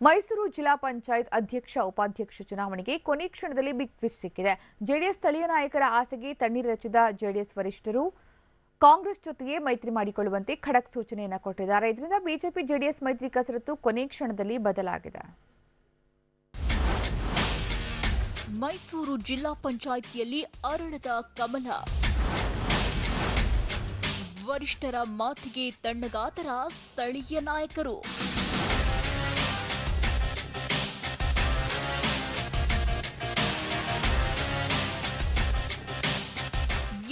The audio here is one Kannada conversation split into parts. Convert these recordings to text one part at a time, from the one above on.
ಮೈಸೂರು ಜಿಲ್ಲಾ ಪಂಚಾಯತ್ ಅಧ್ಯಕ್ಷ ಉಪಾಧ್ಯಕ್ಷ ಚುನಾವಣೆಗೆ ಕೊನೆ ಕ್ಷಣದಲ್ಲಿ ಬಿಗ್ ಟ್ವಿಸ್ಟ್ ಸಿಕ್ಕಿದೆ. ಜೆಡಿಎಸ್ ಸ್ಥಳೀಯ ನಾಯಕರ ಆಸೆಗೆ ತಣ್ಣೀರೆಚ್ಚಿದ ಜೆಡಿಎಸ್ ವರಿಷ್ಠರು ಕಾಂಗ್ರೆಸ್ ಜೊತೆಗೆ ಮೈತ್ರಿ ಮಾಡಿಕೊಳ್ಳುವಂತೆ ಖಡಕ್ ಸೂಚನೆಯನ್ನು ಕೊಟ್ಟಿದ್ದಾರೆ. ಇದರಿಂದ ಬಿಜೆಪಿ ಜೆಡಿಎಸ್ ಮೈತ್ರಿ ಕಸರತ್ತು ಕೊನೆ ಕ್ಷಣದಲ್ಲಿ ಬದಲಾಗಿದೆ. ಮೈಸೂರು ಜಿಲ್ಲಾ ಪಂಚಾಯಿತಿಯಲ್ಲಿ ಅರಳದ ಕಮಲ. ವರಿಷ್ಠರ ಮಾತಿಗೆ ತಣ್ಣಗಾತರ ಸ್ಥಳೀಯ ನಾಯಕರು.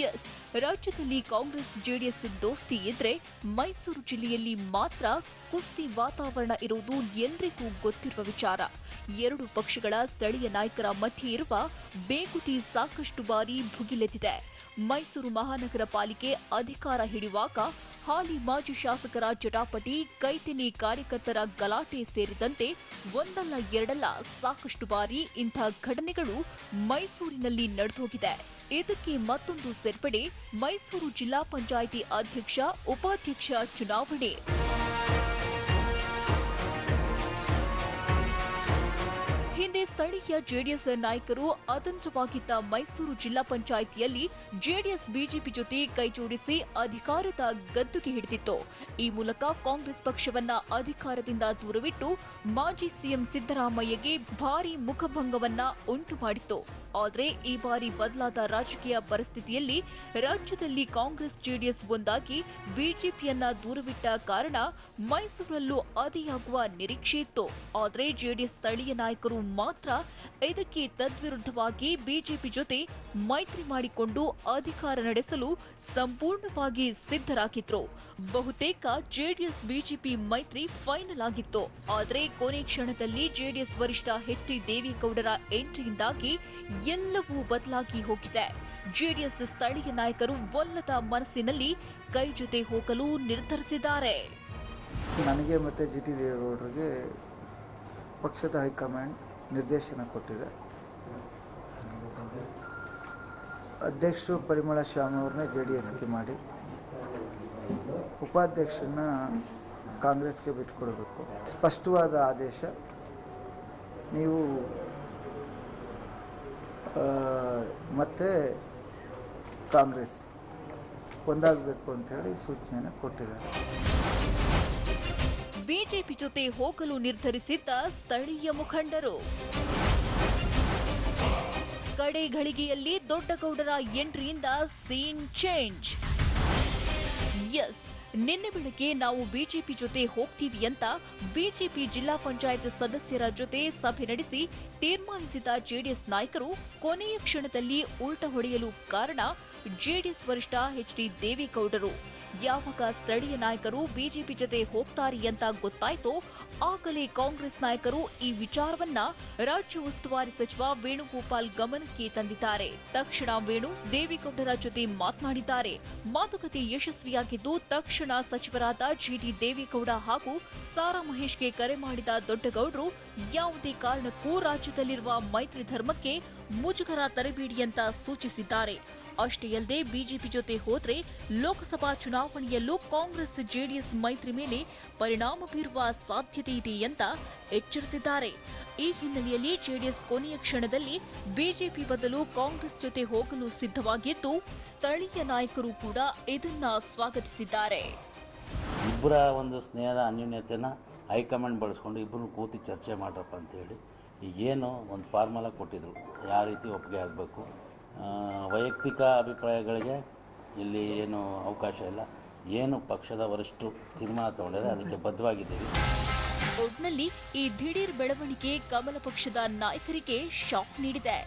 ಎಸ್ ರಾಜ್ಯದಲ್ಲಿ ಕಾಂಗ್ರೆಸ್, ಜೆಡಿಎಸ್ ದೋಸ್ತಿ ಇದ್ರೆ ಮೈಸೂರು ಜಿಲ್ಲೆಯಲ್ಲಿ ಮಾತ್ರ ಕುಸ್ತಿ ವಾತಾವರಣ ಇರುವುದು ಎಲ್ರಿಗೂ ಗೊತ್ತಿರುವ ವಿಚಾರ. ಎರಡು ಪಕ್ಷಗಳ ಸ್ಥಳೀಯ ನಾಯಕರ ಮಧ್ಯೆ ಇರುವ ಬೇಗುತಿ ಸಾಕಷ್ಟು ಬಾರಿ ಭುಗಿಲೆದ್ದಿದೆ. ಮೈಸೂರು ಮಹಾನಗರ ಪಾಲಿಕೆ ಅಧಿಕಾರ ಹಿಡಿಯುವಾಗ ಹಾಲಿ ಮಾಜಿ ಶಾಸಕರ ಜಟಾಪಟಿ, ಕೈತಿನಿ ಕಾರ್ಯಕರ್ತರ ಗಲಾಟೆ ಸೇರಿದಂತೆ ಒಂದಲ್ಲ ಎರಡಲ್ಲ ಸಾಕಷ್ಟು ಬಾರಿ ಇಂಥ ಘಟನೆಗಳು ಮೈಸೂರಿನಲ್ಲಿ ನಡೆದೋಗಿದೆ. ಇದಕ್ಕೆ ಮತ್ತೊಂದು ಸೇರ್ಪಡೆ ಮೈಸೂರು ಜಿಲ್ಲಾ ಪಂಚಾಯಿತಿ ಅಧ್ಯಕ್ಷ, ಉಪಾಧ್ಯಕ್ಷ ಚುನಾವಣೆ. ಹಿಂದೆ ಸ್ಥಳೀಯ ಜೆಡಿಎಸ್ ನಾಯಕರು ಅತಂತ್ರವಾಗಿದ್ದ ಮೈಸೂರು ಜಿಲ್ಲಾ ಪಂಚಾಯಿತಿಯಲ್ಲಿ ಜೆಡಿಎಸ್ ಬಿಜೆಪಿ ಜೊತೆ ಕೈಜೋಡಿಸಿ ಅಧಿಕಾರದ ಗದ್ದುಗೆ ಹಿಡಿದಿತ್ತು. ಈ ಮೂಲಕ ಕಾಂಗ್ರೆಸ್ ಪಕ್ಷವನ್ನ ಅಧಿಕಾರದಿಂದ ದೂರವಿಟ್ಟು ಮಾಜಿ ಸಿಎಂ ಸಿದ್ದರಾಮಯ್ಯಗೆ ಭಾರಿ ಮುಖಭಂಗವನ್ನ ಉಂಟು ಮಾಡಿತ್ತು. ಆದರೆ ಈ ಬಾರಿ ಬದಲಾದ ರಾಜಕೀಯ ಪರಿಸ್ಥಿತಿಯಲ್ಲಿ ರಾಜ್ಯದಲ್ಲಿ ಕಾಂಗ್ರೆಸ್ ಜೆಡಿಎಸ್ ಒಂದಾಗಿ ಬಿಜೆಪಿಯನ್ನ ದೂರವಿಟ್ಟ ಕಾರಣ ಮೈಸೂರಲ್ಲೂ ಅದಿಯಾಗುವ ನಿರೀಕ್ಷೆ ಇತ್ತು. ಆದರೆ ಜೆಡಿಎಸ್ ಸ್ಥಳೀಯ ನಾಯಕರು ಮಾತ್ರ ಇದಕ್ಕೆ ತದ್ವಿರುದ್ಧವಾಗಿ ಬಿಜೆಪಿ ಜೊತೆ ಮೈತ್ರಿ ಮಾಡಿಕೊಂಡು ಅಧಿಕಾರ ನಡೆಸಲು ಸಂಪೂರ್ಣವಾಗಿ ಸಿದ್ಧರಾಗಿದ್ರು. ಬಹುತೇಕ ಜೆಡಿಎಸ್ ಬಿಜೆಪಿ ಮೈತ್ರಿ ಫೈನಲ್ ಆಗಿತ್ತು. ಆದರೆ ಕೊನೆ ಕ್ಷಣದಲ್ಲಿ ಜೆಡಿಎಸ್ ವರಿಷ್ಠ ಎಚ್ ಡಿ ದೇವೇಗೌಡರ ಎಂಟ್ರಿಯಿಂದಾಗಿ ಎಲ್ಲವೂ ಬದಲಾಗಿ ಹೋಗಿದೆ. ಜೆಡಿಎಸ್ ಸ್ಥಳೀಯ ನಾಯಕರು ಒಲ್ಲದ ಮನಸ್ಸಿನಲ್ಲಿ ಕೈ ಜೊತೆ ಹೋಗಲು ನಿರ್ಧರಿಸಿದ್ದಾರೆ. ನನಗೆ ಮತ್ತೆ ಜಿ ಟಿ ದೇವೇಗೌಡರಿಗೆ ಪಕ್ಷದ ಹೈಕಮಾಂಡ್ ನಿರ್ದೇಶನ ಕೊಟ್ಟಿದೆ. ಅಧ್ಯಕ್ಷರು ಪರಿಮಳ ಶ್ಯಾಮ್ ಅವ್ರನ್ನೇ ಜೆ ಡಿ ಎಸ್ಗೆ ಮಾಡಿ. ಉಪಾಧ್ಯಕ್ಷರನ್ನ ಕಾಂಗ್ರೆಸ್ಗೆ ಬಿಟ್ಕೊಡ್ಬೇಕು. ಸ್ಪಷ್ಟವಾದ ಆದೇಶ. ನೀವು ಮತ್ತೆ ಕಾಂಗ್ರೆಸ್ ಒಂದಾಗಬೇಕು ಅಂತ ಹೇಳಿ ಸೂಚನೆಯನ್ನು ಕೊಟ್ಟಿದ್ದಾರೆ. ಬಿಜೆಪಿ ಜೊತೆ ಹೋಗಲು ನಿರ್ಧರಿಸಿದ್ದ ಸ್ಥಳೀಯ ಮುಖಂಡರು. ಕಡೆ ಘಳಿಗೆಯಲ್ಲಿ ದೊಡ್ಡಗೌಡರ ಎಂಟ್ರಿಯಿಂದ ಸೀನ್ ಚೇಂಜ್ ಎಸ್ ನಿನ್ನೆ ಬೆಳಗ್ಗೆ ನಾವು ಬಿಜೆಪಿ ಜೊತೆ ಹೋಗ್ತೀವಿ ಅಂತ ಬಿಜೆಪಿ ಜಿಲ್ಲಾ ಪಂಚಾಯತ್ ಸದಸ್ಯರ ಜೊತೆ ಸಭೆ ನಡೆಸಿ ತೀರ್ಮಾನಿಸಿದ ಜೆಡಿಎಸ್ ನಾಯಕರು ಕೊನೆಯ ಕ್ಷಣದಲ್ಲಿ ಉಲ್ಟ ಹೊಡೆಯಲು ಕಾರಣ ಜೆಡಿಎಸ್ ವರಿಷ್ಠ ಎಚ್ ಡಿ ದೇವೇಗೌಡರು ಯಾವಾಗ ಸ್ಥಳೀಯ ನಾಯಕರು ಬಿಜೆಪಿ ಜೊತೆ ಹೋಗ್ತಾರೆ ಅಂತ ಗೊತ್ತಾಯ್ತೋ ಆಗಲೇ ಕಾಂಗ್ರೆಸ್ ನಾಯಕರು ಈ ವಿಚಾರವನ್ನ ರಾಜ್ಯ ಉಸ್ತುವಾರಿ ಸಚಿವ ವೇಣುಗೋಪಾಲ್ ಗಮನಕ್ಕೆ ತಂದಿದ್ದಾರೆ. ತಕ್ಷಣ ವೇಣು ದೇವೇಗೌಡರ ಜೊತೆ ಮಾತನಾಡಿದ್ದಾರೆ. ಮಾತುಕತೆ ಯಶಸ್ವಿಯಾಗಿದ್ದು ತಕ್ಷಣ ಸಚಿವರಾದ ಜಿಟಿ ದೇವೇಗೌಡ ಹಾಗೂ ಸಾರಾ ಮಹೇಶ್ಗೆ ಕರೆ ಮಾಡಿದ ದೊಡ್ಡಗೌಡರು, ಯಾವುದೇ ಕಾರಣಕ್ಕೂ ರಾಜ್ಯದಲ್ಲಿರುವ ಮೈತ್ರಿ ಧರ್ಮಕ್ಕೆ ಮುಜುಗರ ತರಬೇಡಿ ಅಂತ ಸೂಚಿಸಿದ್ದಾರೆ. ಅಷ್ಟೇ ಅಲ್ಲದೆ ಬಿಜೆಪಿ ಜೊತೆ ಹೋದರೆ ಲೋಕಸಭಾ ಚುನಾವಣೆಯಲ್ಲೂ ಕಾಂಗ್ರೆಸ್, ಜೆಡಿಎಸ್ ಮೈತ್ರಿ ಮೇಲೆ ಪರಿಣಾಮ ಬೀರುವ ಸಾಧ್ಯತೆ ಇದೆ ಅಂತ ಎಚ್ಚರಿಸಿದ್ದಾರೆ. ಈ ಹಿನ್ನೆಲೆಯಲ್ಲಿ ಜೆಡಿಎಸ್ ಕೊನೆಯ ಕ್ಷಣದಲ್ಲಿ ಬಿಜೆಪಿ ಬದಲು ಕಾಂಗ್ರೆಸ್ ಜೊತೆ ಹೋಗಲು ಸಿದ್ಧವಾಗಿದ್ದು, ಸ್ಥಳೀಯ ನಾಯಕರು ಕೂಡ ಇದನ್ನ ಸ್ವಾಗತಿಸಿದ್ದಾರೆ. ಇಬ್ಬರ ಒಂದು ಸ್ನೇಹದ ಅನ್ಯೂನ್ಯತೆನ ಹೈಕಮಾಂಡ್ ಬಳಸ್ಕೊಂಡು ಇಬ್ಬರು ಕೂತಿ ಚರ್ಚೆ ಮಾಡ್ರಪ್ಪ ಅಂತೇಳಿ ಈಗೇನು ಒಂದು ಫಾರ್ಮುಲಾ ಕೊಟ್ಟಿದ್ರು, ಯಾವ ರೀತಿ ಒಪ್ಪಿಗೆ ಆಗಬೇಕು ವೈಯಕ್ತಿಕ ಅಭಿಪ್ರಾಯಗಳಿಗೆ ಇಲ್ಲಿ ಏನು ಅವಕಾಶ ಇಲ್ಲ. ಏನು ಪಕ್ಷದ ವರಿಷ್ಠರು ತೀರ್ಮಾನ ತಗೊಂಡಿದ್ದಾರೆ ಅದಕ್ಕೆ ಬದ್ಧವಾಗಿದ್ದೀವಿ. ಒಟ್ನಲ್ಲಿ ಈ ದಿಢೀರ್ ಬೆಳವಣಿಗೆ ಕಮಲ ಪಕ್ಷದ ನಾಯಕರಿಗೆ ಶಾಕ್ ನೀಡಿದೆ.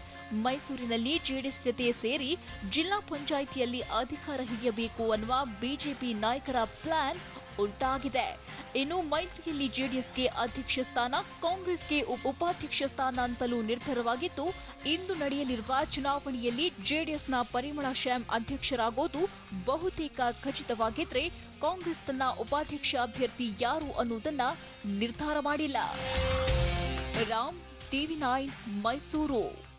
ಮೈಸೂರಿನಲ್ಲಿ ಜೆಡಿಎಸ್ ಜತೆ ಸೇರಿ ಜಿಲ್ಲಾ ಪಂಚಾಯಿತಿಯಲ್ಲಿ ಅಧಿಕಾರ ಹಿಡಿಯಬೇಕು ಅನ್ನುವ ಬಿಜೆಪಿ ನಾಯಕರ ಪ್ಲಾನ್ ಉಲ್ಟಾಗಿದೆ ಇನ್ನು ಮೈತ್ರಿಯಲ್ಲಿ ಜೆಡಿಎಸ್ಗೆ ಅಧ್ಯಕ್ಷ ಸ್ಥಾನ, ಕಾಂಗ್ರೆಸ್ಗೆ ಉಪ- ಉಪಾಧ್ಯಕ್ಷ ಸ್ಥಾನ ಅಂತಲೂ ನಿರ್ಧಾರವಾಗಿದ್ದು, ಇಂದು ನಡೆಯಲಿರುವ ಚುನಾವಣೆಯಲ್ಲಿ ಜೆಡಿಎಸ್ನ ಪರಿಮಳ ಶ್ಯಾಮ್ ಅಧ್ಯಕ್ಷರಾಗೋದು ಬಹುತೇಕ ಖಚಿತವಾಗಿದ್ರೆ, ಕಾಂಗ್ರೆಸ್ ತನ್ನ ಉಪಾಧ್ಯಕ್ಷ ಅಭ್ಯರ್ಥಿ ಯಾರು ಅನ್ನುವುದನ್ನ ನಿರ್ಧಾರ ಮಾಡಿಲ್ಲ. Ram, TV nine, Mysuru.